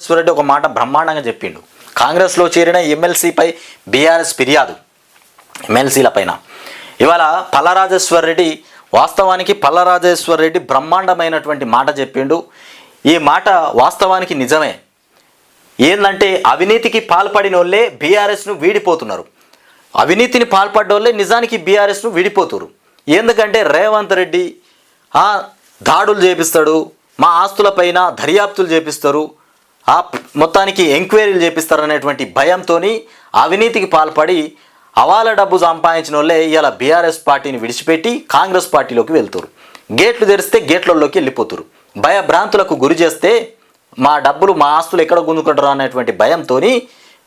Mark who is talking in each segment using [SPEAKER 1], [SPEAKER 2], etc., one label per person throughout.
[SPEAKER 1] రెడ్డి ఒక మాట బ్రహ్మాండంగా చెప్పిండు. కాంగ్రెస్లో చేరిన ఎమ్మెల్సీపై బీఆర్ఎస్ ఫిర్యాదు. ఎమ్మెల్సీల పైన. ఇవాళ పల్లరాజేశ్వర్ రెడ్డి వాస్తవానికి పల్లరాజేశ్వర్ రెడ్డి బ్రహ్మాండమైనటువంటి మాట చెప్పిండు. ఈ మాట వాస్తవానికి నిజమే. ఏంటంటే అవినీతికి పాల్పడిన వాళ్ళే బీఆర్ఎస్ను వీడిపోతున్నారు. అవినీతిని పాల్పడ్డోళ్ళే నిజానికి బీఆర్ఎస్ను విడిపోతున్నారు ఎందుకంటే రేవంత్ రెడ్డి దాడులు చేపిస్తాడు మా ఆస్తులపైన దర్యాప్తులు చేపిస్తారు ఆ మొత్తానికి ఎంక్వైరీలు చేపిస్తారనేటువంటి భయంతో అవినీతికి పాల్పడి అవాల డబ్బు సంపాదించిన వాళ్ళే ఇవాళ బీఆర్ఎస్ పార్టీని విడిచిపెట్టి కాంగ్రెస్ పార్టీలోకి వెళ్తారు. గేట్లు తెరిస్తే గేట్లలోకి వెళ్ళిపోతారు. భయభ్రాంతులకు గురి చేస్తే మా డబ్బులు మా ఆస్తులు ఎక్కడ గుంజుకుంటారు అనేటువంటి భయంతో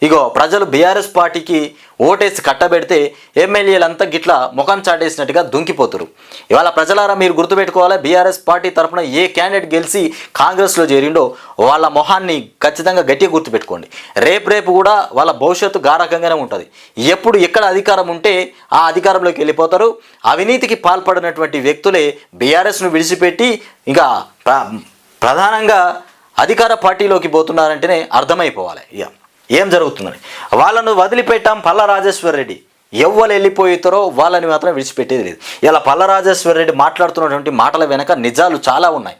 [SPEAKER 1] ఇగో ప్రజలు బీఆర్ఎస్ పార్టీకి ఓటేసి కట్టబెడితే ఎమ్మెల్యేలంతా గిట్లా ముఖం చాటేసినట్టుగా దుంకిపోతారు. ఇవాళ ప్రజలారా మీరు గుర్తుపెట్టుకోవాలి బీఆర్ఎస్ పార్టీ తరఫున ఏ క్యాండిడేట్ గెలిచి కాంగ్రెస్లో చేరిండో వాళ్ళ మొహాన్ని ఖచ్చితంగా గట్టిగా గుర్తుపెట్టుకోండి. రేపు రేపు కూడా వాళ్ళ భవిష్యత్తు గారకంగానే ఉంటుంది. ఎప్పుడు ఎక్కడ అధికారం ఉంటే ఆ అధికారంలోకి వెళ్ళిపోతారు. అవినీతికి పాల్పడినటువంటి వ్యక్తులే బీఆర్ఎస్ను విడిచిపెట్టి ఇంకా ప్రధానంగా అధికార పార్టీలోకి పోతున్నారంటేనే అర్థమైపోవాలి. ఇక ఏం జరుగుతుందని. వాళ్ళను వదిలిపెట్టాం పల్ల రాజేశ్వర్ రెడ్డి. ఎవ్వరు వెళ్ళిపోతారో వాళ్ళని మాత్రం విడిచిపెట్టేది లేదు. ఇలా పల్ల రాజేశ్వర్ రెడ్డి మాట్లాడుతున్నటువంటి మాటల వెనక నిజాలు చాలా ఉన్నాయి.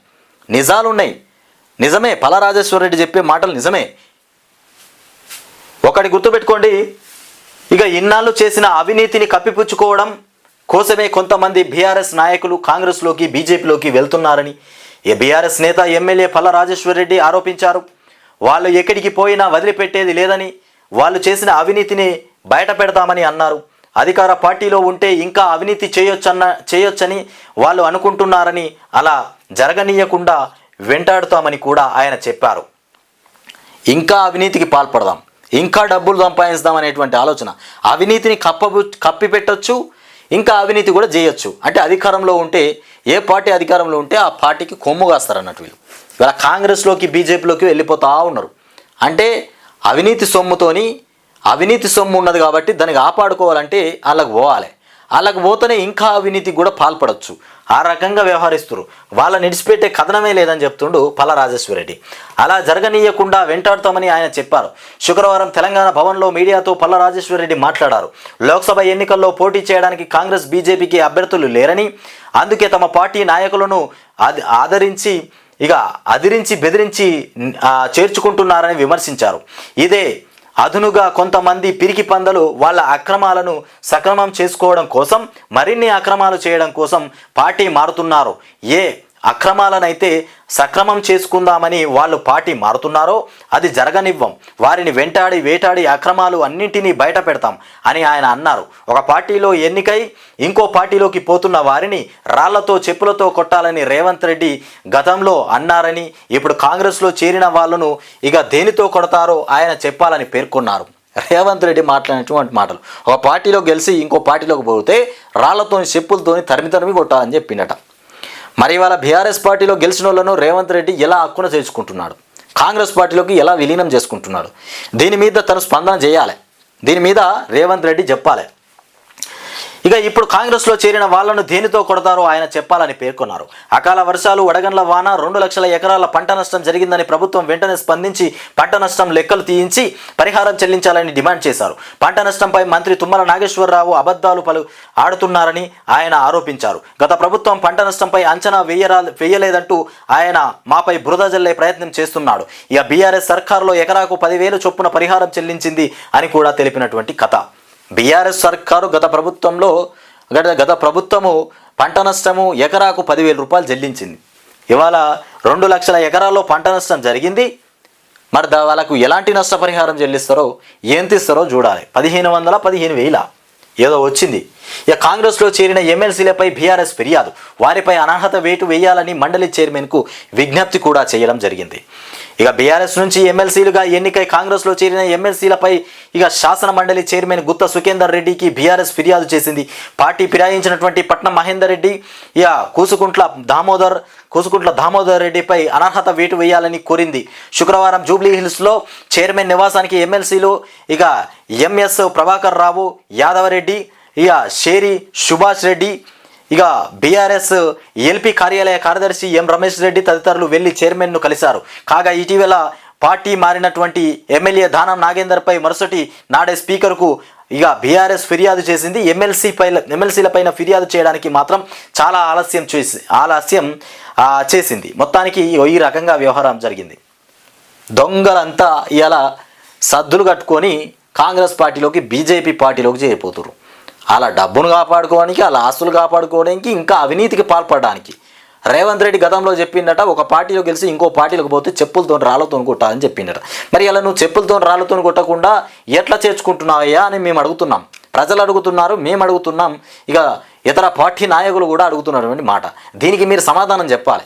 [SPEAKER 1] నిజాలు ఉన్నాయి. నిజమే పల్ల రాజేశ్వర్ రెడ్డి చెప్పే మాటలు నిజమే. ఒకటి గుర్తుపెట్టుకోండి. ఇక ఇన్నాళ్ళు చేసిన అవినీతిని కప్పిపుచ్చుకోవడం కోసమే కొంతమంది బీఆర్ఎస్ నాయకులు కాంగ్రెస్లోకి బీజేపీలోకి వెళ్తున్నారని. ఏ బీఆర్ఎస్ నేత ఎమ్మెల్యే పల్ల రాజేశ్వర్ రెడ్డి ఆరోపించారు. వాళ్ళు ఎక్కడికి పోయినా వదిలిపెట్టేది లేదని వాళ్ళు చేసిన అవినీతిని బయట పెడతామని అన్నారు. అధికార పార్టీలో ఉంటే ఇంకా అవినీతి చేయొచ్చన్న చేయొచ్చని వాళ్ళు అనుకుంటున్నారని అలా జరగనీయకుండా వెంటాడుతామని కూడా ఆయన చెప్పారు. ఇంకా అవినీతికి పాల్పడదాం ఇంకా డబ్బులు సంపాదిస్తాం అనేటువంటి ఆలోచన. అవినీతిని కప్పబు కప్పి పెట్టచ్చు ఇంకా అవినీతి కూడా చేయొచ్చు అంటే అధికారంలో ఉంటే ఏ పార్టీ అధికారంలో ఉంటే ఆ పార్టీకి కొమ్ము కాస్తారు అన్నట్టు వీళ్ళు. ఇవాళ కాంగ్రెస్లోకి బీజేపీలోకి వెళ్ళిపోతా ఉన్నారు. అంటే అవినీతి సొమ్ముతోని అవినీతి సొమ్ము ఉన్నది కాబట్టి దాన్ని కాపాడుకోవాలంటే వాళ్ళకి పోవాలి. వాళ్ళకు పోతేనే ఇంకా అవినీతికి కూడా పాల్పడవచ్చు ఆ రకంగా వ్యవహరిస్తారు వాళ్ళని నిడిచిపెట్టే కథనమే లేదని చెప్తుండు పల్ల రాజేశ్వరరెడ్డి. అలా జరగనీయకుండా వెంటాడుతామని ఆయన చెప్పారు. శుక్రవారం తెలంగాణ భవన్లో మీడియాతో పల్ల రాజేశ్వరరెడ్డి మాట్లాడారు. లోక్సభ ఎన్నికల్లో పోటీ చేయడానికి కాంగ్రెస్ బీజేపీకి అభ్యర్థులు లేరని అందుకే తమ పార్టీ నాయకులను ఆదరించి ఇక అదిరించి బెదిరించి చేర్చుకుంటున్నారని విమర్శించారు. ఇదే అదునుగా కొంతమంది పిరికి పందలు వాళ్ళ అక్రమాలను సక్రమం చేసుకోవడం కోసం మరిన్ని అక్రమాలు చేయడం కోసం పార్టీ మారుతున్నారు. ఏ అక్రమాలనైతే సక్రమం చేసుకుందామని వాళ్ళు పార్టీ మారుతున్నారో అది జరగనివ్వం. వారిని వెంటాడి వేటాడి అక్రమాలు అన్నింటినీ బయట పెడతాం అని ఆయన అన్నారు. ఒక పార్టీలో ఎన్నికై ఇంకో పార్టీలోకి పోతున్న వారిని రాళ్ళతో చెప్పులతో కొట్టాలని రేవంత్ రెడ్డి గతంలో అన్నారని ఇప్పుడు కాంగ్రెస్లో చేరిన వాళ్ళను ఇక దేనితో కొడతారో ఆయన చెప్పాలని పేర్కొన్నారు. రేవంత్ రెడ్డి మాట్లాడినటువంటి మాటలు. ఒక పార్టీలో గెలిచి ఇంకో పార్టీలోకి పోతే రాళ్ళతోని చెప్పులతోని తరిమి తరిమి కొట్టాలని చెప్పిండట మరి ఇవాళ బీఆర్ఎస్ పార్టీలో గెలిచిన వాళ్ళను రేవంత్ రెడ్డి ఎలా హక్కున చేసుకుంటున్నాడు కాంగ్రెస్ పార్టీలోకి ఎలా విలీనం చేసుకుంటున్నాడు? దీని మీద తను స్పందన చేయాలి. దీని మీద రేవంత్ రెడ్డి చెప్పాలి. ఇక ఇప్పుడు కాంగ్రెస్లో చేరిన వాళ్ళను దేనితో కొడతారో ఆయన చెప్పాలని పేర్కొన్నారు. అకాల వర్షాలు వడగండ్ల వాన రెండు లక్షల ఎకరాల పంట నష్టం జరిగిందని ప్రభుత్వం వెంటనే స్పందించి పంట నష్టం లెక్కలు తీయించి పరిహారం చెల్లించాలని డిమాండ్ చేశారు. పంట నష్టంపై మంత్రి తుమ్మల నాగేశ్వరరావు అబద్ధాలు పలు ఆడుతున్నారని ఆయన ఆరోపించారు. గత ప్రభుత్వం పంట నష్టంపై అంచనా వేయరా వేయలేదంటూ ఆయన మాపై బురద జల్లే ప్రయత్నం చేస్తున్నాడు. ఇక బీఆర్ఎస్ సర్కారులో ఎకరాకు పదివేలు చొప్పున పరిహారం చెల్లించింది అని కూడా తెలిపినటువంటి కథ. బీఆర్ఎస్ సర్కారు గత ప్రభుత్వంలో గత గత ప్రభుత్వము పంట నష్టము ఎకరాకు పదివేల రూపాయలు చెల్లించింది. ఇవాళ రెండు లక్షల ఎకరాల్లో పంట నష్టం జరిగింది. మరి దా- వాళ్ళకు ఎలాంటి నష్టపరిహారం చెల్లిస్తారో ఏం తీస్తారో చూడాలి. పదిహేను వందల పదిహేను వేల ఏదో వచ్చింది. ఇక కాంగ్రెస్లో చేరిన ఎమ్మెల్సీలపై బీఆర్ఎస్ ఫిర్యాదు. వారిపై అనర్హత వేటు వేయాలని మండలి చైర్మన్కు విజ్ఞప్తి కూడా చేయడం జరిగింది. ఇక బీఆర్ఎస్ నుంచి ఎమ్మెల్సీలుగా ఎన్నికై కాంగ్రెస్లో చేరిన ఎమ్మెల్సీలపై ఇక శాసన మండలి చైర్మన్ గుత్త సుఖేందర్ రెడ్డికి బీఆర్ఎస్ ఫిర్యాదు చేసింది. పార్టీ ఫిరాయించినటువంటి పట్నం మహేందర్ రెడ్డి ఇక కూసుకుంట్ల దామోదర్ కూసుకుంట్ల దామోదర్ రెడ్డిపై అనర్హత వేటు వేయాలని కోరింది. శుక్రవారం జూబ్లీ హిల్స్లో చైర్మన్ నివాసానికి ఎమ్మెల్సీలు ఇక ఎంఎస్ ప్రభాకర్ రావు యాదవరెడ్డి ఇక షేరి సుభాష్ రెడ్డి ఇక బీఆర్ఎస్ ఎల్పి కార్యాలయ కార్యదర్శి ఎం రమేష్ రెడ్డి తదితరులు వెళ్ళి చైర్మన్ను కలిశారు. కాగా ఇటీవల పార్టీ మారినటువంటి ఎమ్మెల్యే దానం నాగేందర్పై మరుసటి నాడే స్పీకర్కు ఇక బీఆర్ఎస్ ఫిర్యాదు చేసింది. ఎమ్మెల్సీ పై ఎమ్మెల్సీల పైన ఫిర్యాదు చేయడానికి మాత్రం చాలా ఆలస్యం చేసి ఆలస్యం చేసింది. మొత్తానికి ఈ రకంగా వ్యవహారం జరిగింది. దొంగలంతా ఇలా సద్దులు కట్టుకొని కాంగ్రెస్ పార్టీలోకి బీజేపీ పార్టీలోకి చేరిపోతున్నారు అలా డబ్బును కాపాడుకోవడానికి అలా ఆస్తులు కాపాడుకోవడానికి ఇంకా అవినీతికి పాల్పడడానికి. రేవంత్ రెడ్డి గతంలో చెప్పిండట ఒక పార్టీలో గెలిచి ఇంకో పార్టీలోకి పోతే చెప్పులతో రాళ్ళతో కొట్టాలని చెప్పిండట. మరి అలా నువ్వు చెప్పులతో రాళ్ళతో కొట్టకుండా ఎట్లా చేర్చుకుంటున్నావయ్యా అని మేము అడుగుతున్నాం. ప్రజలు అడుగుతున్నారు మేము అడుగుతున్నాం. ఇక ఇతర పార్టీ నాయకులు కూడా అడుగుతున్నటువంటి మాట దీనికి మీరు సమాధానం చెప్పాలి.